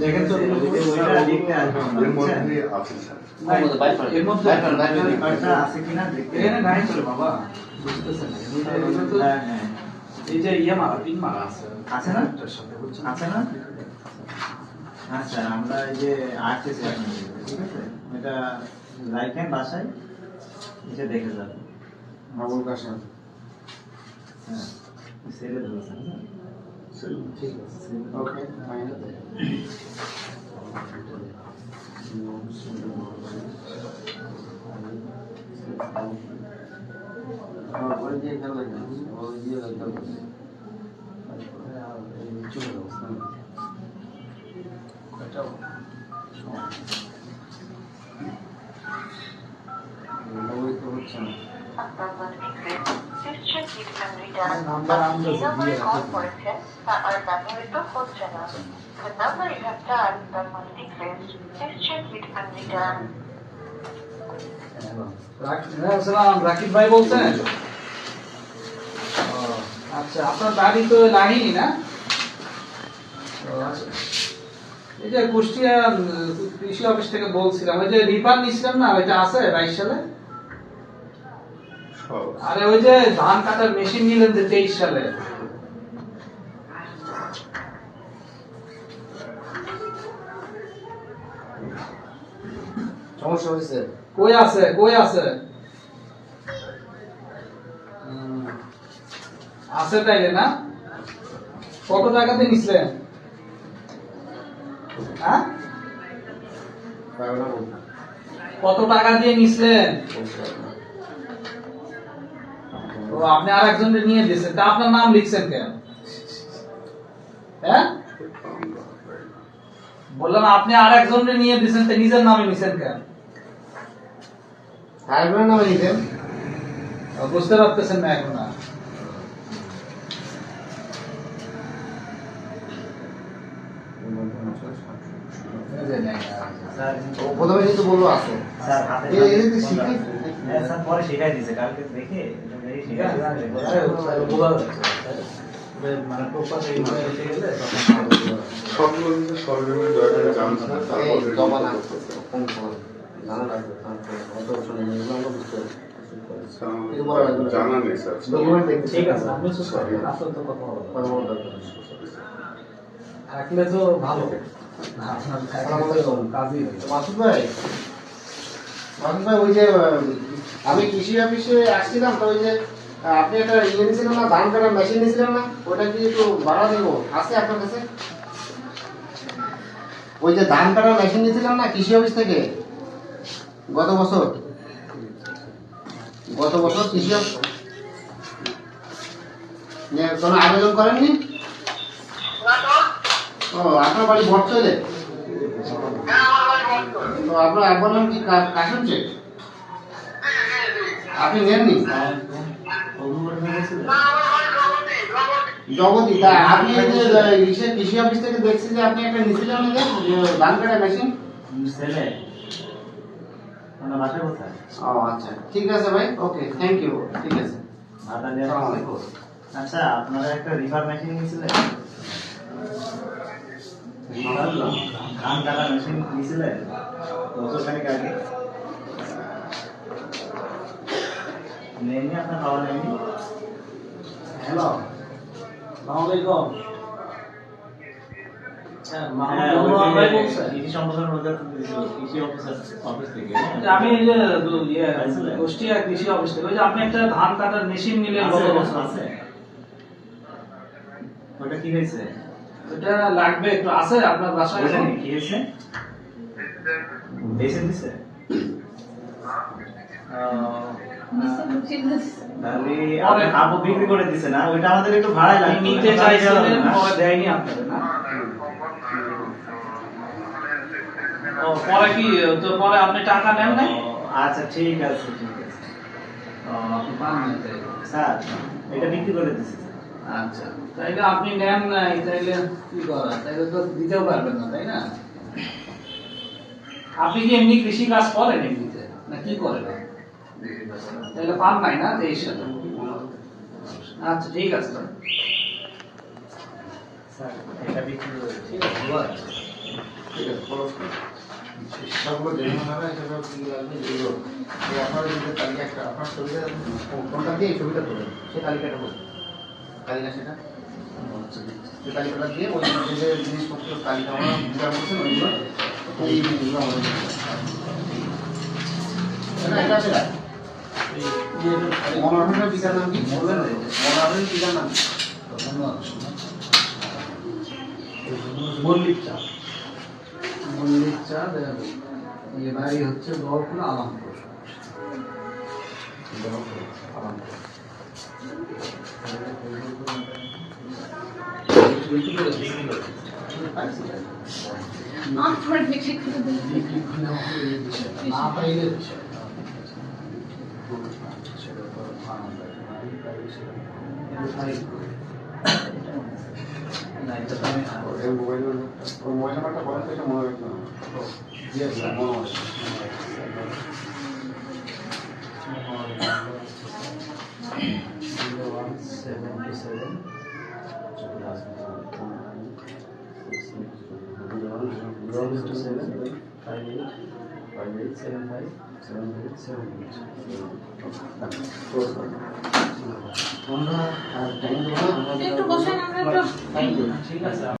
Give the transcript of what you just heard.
দেখেন। তো এর মধ্যে আছে কিনা দেখতে নাই বাবা বুঝতেছেন। এই যে ইয়ে মারা পিন মারা আছে আছে না? আছে না আচ্ছা আমরা এই যে আসতেছি আপনাদের কাছে, ঠিক আছে এটা রাইখেন বাসায় এসে দেখে যাবেন বাবুল কাশেম হ্যাঁ ছেড়ে ধরেছেন না? ঠিক আছে ওকে এটাও নাম্বার আমরা দিয়ে কল করেছেন তা আর ব্যবহৃত হচ্ছে না The number you have dialed does not exist. Please check it and return. সালাম রাকিব ভাই বলছেন ও, আচ্ছা আপনার বাড়ি তো লাহিনী না ও, আচ্ছা। এই যে কুষ্টিয়া কৃষি অফিস থেকে বলছিলাম ওই যে রিপার নিছিলাম না ওইটা আছে বাইশ সালে? আরে ওই যে ধান কাটার মেশিন নিলেন যে তেইশ সালে। সমস্যা হয়েছে। কই আছে কই আছে? হুম, আছে তাইলে না? কত টাকাতে নিছিলেন? হ্যাঁ? কত টাকা দিয়ে নিছিলেন। ও আপনি আর একজনকে নিয়ে দিয়েছেন। তা আপনার নাম লিখছেন কেন? হ্যাঁ? বললাম আপনি আর একজনকে নিয়ে দিয়েছেন তা নিজের নামে নিছেন কেন? পারবে না বলিতেন ও, বুঝতে পারতেছেন না এখন আর এই যে নেই, স্যার ও প্রথমে কিন্তু বলল আছে স্যার হাতে এই- এই যে শিখে হ্যাঁ স্যার পরে শিখাই দিয়েছে কালকে দেখে এটা দেখে শিখাই দিয়েছে আরে, বোঝা যাচ্ছে। মানে প্রপার এইভাবে এসে গেলে তখন আর বোঝা যাচ্ছে। সবগুলো কিন্তু জানা শুনে নেই এগুলো আমরা বুঝতে পারি কিছু বলা লাগবে না। জানা স্যার। ঠিক আছে আপনি তো কথা নেই। থাকলে তো ভালো। ওই যে আমি কৃষি অফিসে আসছিলাম, তো ওই যে, আপনি একটা ইয়ে নিয়েছিলেন না, ধান কাটার মেশিন নিয়েছিলেন না, ওটা কি একটু ভাড়া দিব? আছে আপনার কাছে? ওই যে ধান কাটার মেশিন নিয়েছিলাম না, কৃষি অফিস থেকে? গত বছর? গত বছর কৃষি কোনো আবেদন করেননি? ও আপনার বাড়ি বটচলে তো আপনার একবার নাম কি? কা- কাশেম শেখ? আপনি নেননি? জগতি তা আপনি এই যে কৃষি অফিস থেকে দেখছি যে আপনি একটা নিয়েছিলেন ধান কাটা মেশিন। ছেলে। ওনার বাসা কোথায়? ও আচ্ছা। ঠিক আছে ভাই ওকে থ্যাংক ইউ ঠিক আছে। আচ্ছা আপনারা একটা রিভার মেশিন নিয়েছিলেন ধান কাটা মেশিন নিয়েছিলেন বছর খানিক আগে নেননি আপনার বাবা নেননি হ্যালো হ্যাঁ, হ্যাঁ, থেকে আমি ইয়ে? কুষ্টিয়া কৃষি অফিস থেকে ওই যে আপনি একটা ধান কাটার মেশিন নিলেন গত বছর আছে। ওটা কি হয়েছে ওটা লাগবে একটু আছে আপনার বাসায় কি হয়েছে? বেচে দিছে? তাহলে আপু বিক্রি করে দিছে না ওইটা আমাদের একটু ভাড়ায় লাগবে। নিতে চাইছিলেন পরে দেয়নি আপনাদের না? ও পরে কি তো পরে আপনি টাকা নেন নাই? আচ্ছা ঠিক আছে ঠিক আছে। স্যার এটা বিক্রি করে দিছে। আচ্ছা তাইলে আপনি নেন নাই তাইলে কি করা? তাইলে তো দিতেও পারবেন না তাই না? আপনি কি এমনি কৃষি কাজ করেন এমনিতে? না কি করে না তাহলে পান নাই না তেইশ সালে আচ্ছা ঠিক আছে স্যার এটা বিক্রি ঠিক আছে ভালো আছে। ঠিক আছে করুন। সবগুলো দেখুন না সেটা কি লাগবে যেগুলো এই আপনার এই তালিকা একটা আপনার ছবিটা কোনটা দিয়ে এই ছবিটা তোলেন। সেই তালিকাটা বলুন। তালিকা সেটা? সেই তালিকাটা দিয়ে ওই যে যে জিনিসপত্র তালিকা আমরা বিচার করছেন ওইগুলো এই জিনিসগুলো আমাদের এটা সেটা মনোহরের পিতার নাম কি? বলবেন মনোহরের পিতার নাম কি? মল্লিক চা মল্লিক চা ইয়ে বাড়ি হচ্ছে গহপুর আলামপুর। আমার বিক্রি করে দিন না পাইলে না এটা তো আমি ওই মোবাইল ওই মোবাইল নাম্বারটা বলেন তো এটা মনে রাখতে হবে মনে হয় আমরা টাইম দেবো না একটু বসেন আমরা একটু থ্যাংক ঠিক আছে।